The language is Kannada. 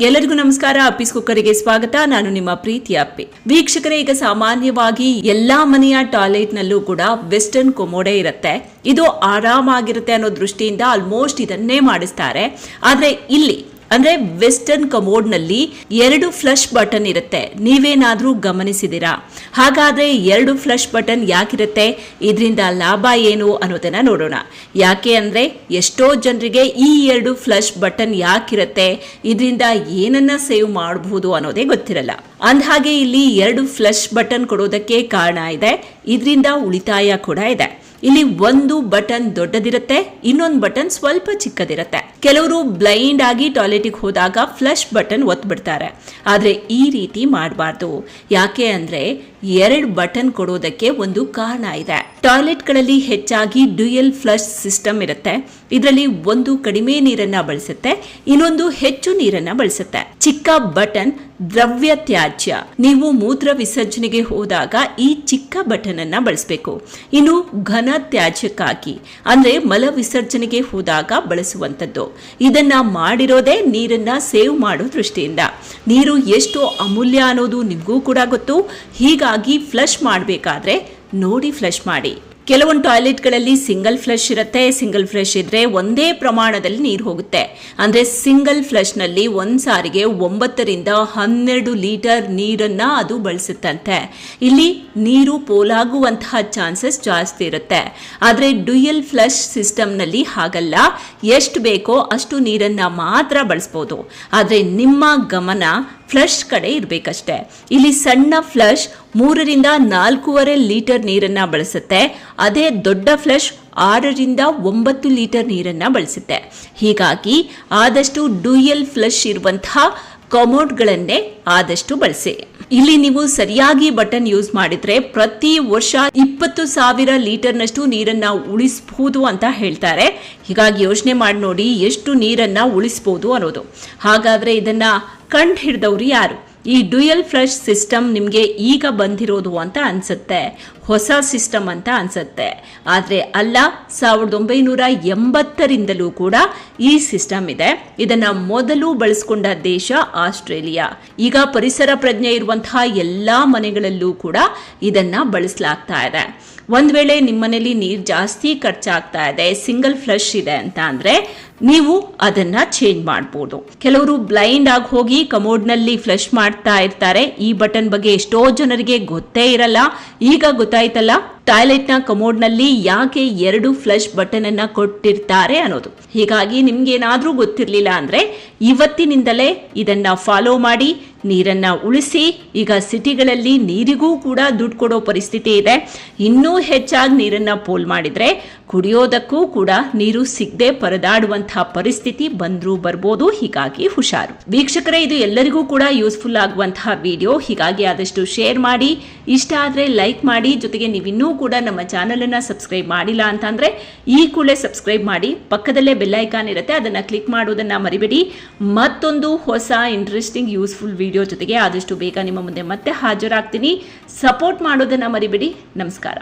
ಎಲ್ಲರಿಗೂ ನಮಸ್ಕಾರ. ಅಪ್ಪಿಸ್ ಕುಕ್ಕರಿಗೆ ಸ್ವಾಗತ. ನಾನು ನಿಮ್ಮ ಪ್ರೀತಿ ಅಪ್ಪಿ. ವೀಕ್ಷಕರೇ, ಈಗ ಸಾಮಾನ್ಯವಾಗಿ ಎಲ್ಲಾ ಮನೆಯ ಟಾಯ್ಲೆಟ್ ನಲ್ಲೂ ಕೂಡ ವೆಸ್ಟರ್ನ್ ಕೊಮೋಡೆ ಇರುತ್ತೆ. ಇದು ಆರಾಮಾಗಿರುತ್ತೆ ಅನ್ನೋ ದೃಷ್ಟಿಯಿಂದ ಆಲ್ಮೋಸ್ಟ್ ಇದನ್ನೇ ಮಾಡಿಸ್ತಾರೆ. ಆದ್ರೆ ಇಲ್ಲಿ ಅಂದ್ರೆ ವೆಸ್ಟರ್ನ್ ಕಮೋಡ್ನಲ್ಲಿ ಎರಡು ಫ್ಲಶ್ ಬಟನ್ ಇರುತ್ತೆ. ನೀವೇನಾದ್ರೂ ಗಮನಿಸಿದಿರಾ ಹಾಗಾದ್ರೆ ಎರಡು ಫ್ಲಶ್ ಬಟನ್ ಯಾಕಿರುತ್ತೆ? ಇದರಿಂದ ಲಾಭ ಏನು ಅನ್ನೋದನ್ನ ನೋಡೋಣ. ಯಾಕೆ ಅಂದ್ರೆ ಎಷ್ಟೋ ಜನರಿಗೆ ಈ ಎರಡು ಫ್ಲಶ್ ಬಟನ್ ಯಾಕಿರುತ್ತೆ? ಇದರಿಂದ ಏನನ್ನ ಸೇವ್ ಮಾಡಬಹುದು ಅನ್ನೋದೇ ಗೊತ್ತಿರಲ್ಲ. ಅಂದಹಾಗೆ ಇಲ್ಲಿ ಎರಡು ಫ್ಲಶ್ ಬಟನ್ ಕೊಡೋದಕ್ಕೆ ಕಾರಣ ಇದೆ. ಇದರಿಂದ ಉಳಿತಾಯ ಕೂಡ ಇದೆ. ಇಲ್ಲಿ ಒಂದು ಬಟನ್ ದೊಡ್ಡದಿರುತ್ತೆ, ಇನ್ನೊಂದು ಬಟನ್ ಸ್ವಲ್ಪ ಚಿಕ್ಕದಿರುತ್ತೆ. ಕೆಲವರು ಬ್ಲೈಂಡ್ ಆಗಿ ಟಾಯ್ಲೆಟಿಗೆ ಹೋದಾಗ ಫ್ಲಶ್ ಬಟನ್ ಒತ್ಬಿಡ್ತಾರೆ. ಆದ್ರೆ ಈ ರೀತಿ ಮಾಡಬಾರ್ದು. ಯಾಕೆ ಅಂದ್ರೆ ಎರಡು ಬಟನ್ ಕೊಡೋದಕ್ಕೆ ಒಂದು ಕಾರಣ ಇದೆ. ಟಾಯ್ಲೆಟ್ಗಳಲ್ಲಿ ಹೆಚ್ಚಾಗಿ ಡ್ಯೂಯಲ್ ಫ್ಲಶ್ ಸಿಸ್ಟಮ್ ಇರುತ್ತೆ. ಇದರಲ್ಲಿ ಒಂದು ಕಡಿಮೆ ನೀರನ್ನ ಬಳಸುತ್ತೆ, ಇನ್ನೊಂದು ಹೆಚ್ಚು ನೀರನ್ನ ಬಳಸುತ್ತೆ. ಚಿಕ್ಕ ಬಟನ್ ದ್ರವ್ಯ ತ್ಯಾಜ್ಯ. ನೀವು ಮೂತ್ರ ವಿಸರ್ಜನೆಗೆ ಹೋದಾಗ ಈ ಚಿಕ್ಕ ಬಟನ್ ಅನ್ನ ಬಳಸಬೇಕು. ಇನ್ನು ಘನ ತ್ಯಾಜ್ಯಕ್ಕಾಗಿ, ಅಂದ್ರೆ ಮಲ ವಿಸರ್ಜನೆಗೆ ಹೋದಾಗ ಬಳಸುವಂಥದ್ದು. ಇದನ್ನ ಮಾಡಿರೋದೇ ನೀರನ್ನ ಸೇವ್ ಮಾಡೋ ದೃಷ್ಟಿಯಿಂದ. ನೀರು ಎಷ್ಟು ಅಮೂಲ್ಯ ಅನ್ನೋದು ನಿಮಗೂ ಕೂಡ ಗೊತ್ತು. ಹೀಗಾಗಿ ಫ್ಲಶ್ ಮಾಡಬೇಕಾದ್ರೆ ನೋಡಿ ಫ್ಲಶ್ ಮಾಡಿ. ಕೆಲವೊಂದು ಟಾಯ್ಲೆಟ್ಗಳಲ್ಲಿ ಸಿಂಗಲ್ ಫ್ಲಶ್ ಇರುತ್ತೆ, ಸಿಂಗಲ್ ಫ್ಲಶ್ ಇದ್ರೆ ಒಂದೇ ಪ್ರಮಾಣದಲ್ಲಿ ನೀರು ಹೋಗುತ್ತೆ. ಅಂದ್ರೆ ಸಿಂಗಲ್ ಫ್ಲಶ್ನಲ್ಲಿ ಒಂದು ಸಾರಿಗೆ ಒಂಬತ್ತರಿಂದ ಹನ್ನೆರಡು ಲೀಟರ್ ನೀರನ್ನ ಅದು ಬಳಸುತ್ತಂತೆ. ಇಲ್ಲಿ ನೀರು ಪೋಲಾಗುವಂತಹ ಚಾನ್ಸಸ್ ಜಾಸ್ತಿ ಇರುತ್ತೆ. ಆದರೆ ಡ್ಯೂಯಲ್ ಫ್ಲಶ್ ಸಿಸ್ಟಮ್ನಲ್ಲಿ ಹಾಗಲ್ಲ. ಎಷ್ಟು ಬೇಕೋ ಅಷ್ಟು ನೀರನ್ನ ಮಾತ್ರ ಬಳಸ್ಬೋದು. ಆದರೆ ನಿಮ್ಮ ಗಮನ ಫ್ಲಶ್ ಕಡೆ ಇರಬೇಕಷ್ಟೆ. ಇಲ್ಲಿ ಸಣ್ಣ ಫ್ಲಶ್ ಮೂರರಿಂದ ನಾಲ್ಕೂವರೆ ಲೀಟರ್ ನೀರನ್ನು ಬಳಸುತ್ತೆ. ಅದೇ ದೊಡ್ಡ ಫ್ಲಶ್ ಆರರಿಂದ ಒಂಬತ್ತು ಲೀಟರ್ ನೀರನ್ನು ಬಳಸುತ್ತೆ. ಹೀಗಾಗಿ ಆದಷ್ಟು ಡ್ಯೂಯಲ್ ಫ್ಲಶ್ ಇರುವಂತಹ ಕಮೋಡ್ಗಳನ್ನೇ ಆದಷ್ಟು ಬಳಸಿ. ಇಲ್ಲಿ ನೀವು ಸರಿಯಾಗಿ ಬಟನ್ ಯೂಸ್ ಮಾಡಿದ್ರೆ ಪ್ರತಿ ವರ್ಷ ಇಪ್ಪತ್ತು ಸಾವಿರ ಲೀಟರ್ನಷ್ಟು ನೀರನ್ನ ಉಳಿಸಬಹುದು ಅಂತ ಹೇಳ್ತಾರೆ. ಹೀಗಾಗಿ ಯೋಚನೆ ಮಾಡಿ ನೋಡಿ ಎಷ್ಟು ನೀರನ್ನ ಉಳಿಸಬಹುದು ಅನ್ನೋದು. ಹಾಗಾದ್ರೆ ಇದನ್ನ ಕಂಡು ಹಿಡಿದವರು ಯಾರು? ಈ ಡ್ಯುಯಲ್ ಫ್ಲಶ್ ಸಿಸ್ಟಮ್ ನಿಮಗೆ ಈಗ ಬಂದಿರೋದು ಅಂತ ಅನ್ಸುತ್ತೆ. ಹೊಸ ಸಿಸ್ಟಮ್ ಅಂತ ಅನ್ಸುತ್ತೆ. ಆದರೆ ಅಲ್ಲ, ಸಾವಿರದ ಒಂಬೈನೂರ ಎಂಬತ್ತರಿಂದಲೂ ಕೂಡ ಈ ಸಿಸ್ಟಮ್ ಇದೆ. ಇದನ್ನ ಮೊದಲು ಬಳಸ್ಕೊಂಡ ದೇಶ ಆಸ್ಟ್ರೇಲಿಯಾ. ಈಗ ಪರಿಸರ ಪ್ರಜ್ಞೆ ಇರುವಂತಹ ಎಲ್ಲಾ ಮನೆಗಳಲ್ಲೂ ಕೂಡ ಇದನ್ನ ಬಳಸಲಾಗ್ತಾ ಇದೆ. ಒಂದ್ ವೇಳೆ ನಿಮ್ಮನೇಲಿ ನೀರು ಜಾಸ್ತಿ ಖರ್ಚಾಗ್ತಾ ಇದೆ, ಸಿಂಗಲ್ ಫ್ಲಶ್ ಇದೆ ಅಂತ ಅಂದ್ರೆ ನೀವು ಅದನ್ನ ಚೇಂಜ್ ಮಾಡ್ಬೋದು. ಕೆಲವರು ಬ್ಲೈಂಡ್ ಆಗಿ ಹೋಗಿ ಕಮೋಡ್ನಲ್ಲಿ ಫ್ಲಶ್ ಮಾಡ್ತಾ ಇರ್ತಾರೆ. ಈ ಬಟನ್ ಬಗ್ಗೆ ಎಷ್ಟೋ ಜನರಿಗೆ ಗೊತ್ತೇ ಇರಲ್ಲ. ಈಗ ரைத்தெல்லாம் ಟಾಯ್ಲೆಟ್ನ ಕಮೋಡ್ನಲ್ಲಿ ಯಾಕೆ ಎರಡು ಫ್ಲಶ್ ಬಟನ್ ಅನ್ನ ಕೊಟ್ಟಿರ್ತಾರೆ ಅನ್ನೋದು. ಹೀಗಾಗಿ ನಿಮ್ಗೇನಾದ್ರೂ ಗೊತ್ತಿರಲಿಲ್ಲ ಅಂದ್ರೆ ಇವತ್ತಿನಿಂದಲೇ ಇದನ್ನ ಫಾಲೋ ಮಾಡಿ, ನೀರನ್ನ ಉಳಿಸಿ, ಈಗ ಸಿಟಿಗಳಲ್ಲಿ ನೀರಿಗೂ ಕೂಡ ದುಡ್ಡು ಕೊಡೋ ಪರಿಸ್ಥಿತಿ ಇದೆ. ಇನ್ನೂ ಹೆಚ್ಚಾಗಿ ನೀರನ್ನ ಪೋಲ್ ಮಾಡಿದ್ರೆ ಕುಡಿಯೋದಕ್ಕೂ ಕೂಡ ನೀರು ಸಿಗದೆ ಪರದಾಡುವಂತಹ ಪರಿಸ್ಥಿತಿ ಬಂದರೂ ಬರ್ಬೋದು, ಹೀಗಾಗಿ ಹುಷಾರು. ವೀಕ್ಷಕರೇ, ಇದು ಎಲ್ಲರಿಗೂ ಕೂಡ ಯೂಸ್ಫುಲ್ ಆಗುವಂತಹ ವಿಡಿಯೋ. ಹೀಗಾಗಿ ಆದಷ್ಟು ಶೇರ್ ಮಾಡಿ, ಇಷ್ಟ ಆದರೆ ಲೈಕ್ ಮಾಡಿ, ಜೊತೆಗೆ ನೀವಿನ್ನೂ ಕೂಡ ನಮ್ಮ ಚಾನಲ್ ಅನ್ನ ಸಬ್ಸ್ಕ್ರೈಬ್ ಮಾಡಿಲ್ಲ ಅಂತಂದ್ರೆ ಈ ಕೂಡಲೇ ಸಬ್ಸ್ಕ್ರೈಬ್ ಮಾಡಿ, ಪಕ್ಕದಲ್ಲೇ ಬೆಲ್ ಐಕಾನ್ ಇರುತ್ತೆ, ಅದನ್ನ ಕ್ಲಿಕ್ ಮಾಡೋದನ್ನ ಮರಿಬೇಡಿ. ಮತ್ತೊಂದು ಹೊಸ ಇಂಟ್ರೆಸ್ಟಿಂಗ್ ಯೂಸ್ಫುಲ್ ವಿಡಿಯೋ ಜೊತೆಗೆ ಆದಷ್ಟು ಬೇಗ ನಿಮ್ಮ ಮುಂದೆ ಮತ್ತೆ ಹಾಜರಾಗ್ತೀನಿ. ಸಪೋರ್ಟ್ ಮಾಡೋದನ್ನ ಮರಿಬೇಡಿ. ನಮಸ್ಕಾರ.